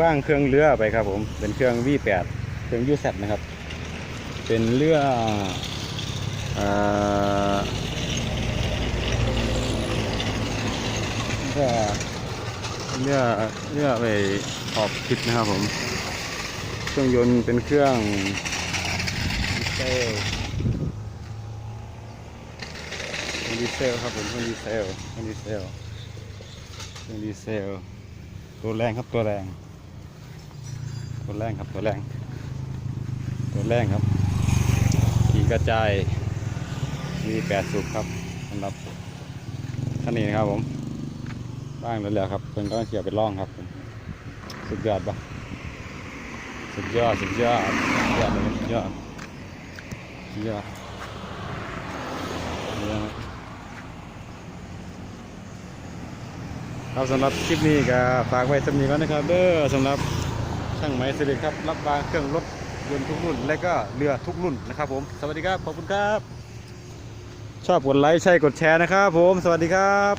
ว่างเครื่องเรือไปครับ ผมเป็นเครื่อง V8 เครื่องยูเซนะครับ เป็นเรือเอ่อเรือเรือเรือไปออกทริปนะครับผม เครื่องยนต์เป็นเครื่องดีเซลดีเซลครับผมเครื่องดีเซลเครื่องดีเซลเครื่องดีเซลตัวแรงครับตัวแรง ตัวแรงครับตัวแรงตัวแรงครับขี่กระจายมีแปดสูบครับสำหรับท่านนี้นะครับผมบ้างแล้วแหละครับเพิ่นก็เสียไปล่องครับผมสุดยอดปะสุดยอดสุดยอดสุดยอดเลยสุดยอดสุดยอดสุดยอดครับสำหรับคลิปนี้ก็ฝากไว้สำนีก่อนนะครับเด้อสำหรับ ช่างไหมสิริครับ รับบางเครื่องรถยนต์ทุกรุ่น และก็เรือทุกรุ่นนะครับผม สวัสดีครับ ขอบคุณครับ ชอบกดไลค์ใช่กดแชร์นะครับผม สวัสดีครับ